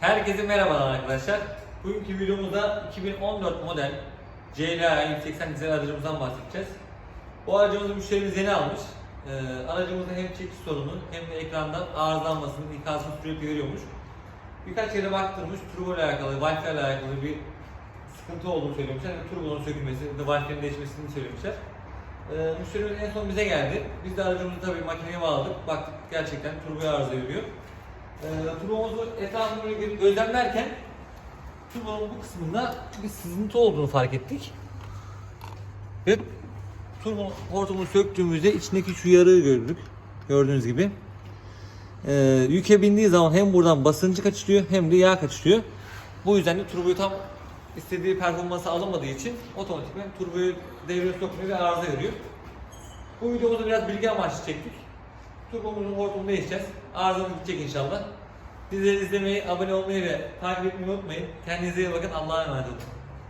Herkese merhabalar arkadaşlar. Bugünkü videomuzda 2014 model CLA 180 dizel aracımızdan bahsedeceğiz. Bu aracımızı müşterimiz yeni almış. Ee, aracımızda hem çekiş sorunu hem de ekrandan arızalanmasını, ikazını sürekli görüyormuş. Birkaç yere baktırmış, turbo ile alakalı, Wi-Fi ile alakalı bir sıkıntı olduğunu söylemişler. Yani turbonun sökülmesi, de Wi-Fi'nin değişmesini söylemişler. Ee, müşterimiz en son bize geldi. Biz de aracımızı tabii makineye bağladık. Baktık gerçekten turboya arıza veriyor. Ee, turbomuzu etrafını böyle gö- gözlemlerken turbonun bu kısmında bir sızıntı olduğunu fark ettik. Ve turbo hortumunu söktüğümüzde içindeki şu yarığı gördük. Gördüğünüz gibi. Ee, yüke bindiği zaman hem buradan basıncı kaçırıyor hem de yağ kaçırıyor. Bu yüzden de turboyu tam istediği performansı alamadığı için otomatikman turboyu devreye sokmuyor ve arıza veriyor. Bu videomuzda biraz bilgi amaçlı çektik. Turbomuzun hortumunu değişeceğiz. Arızamız gidecek inşallah. Bizleri izlemeyi, abone olmayı ve takip etmeyi unutmayın. Kendinize iyi bakın. Allah'a emanet olun.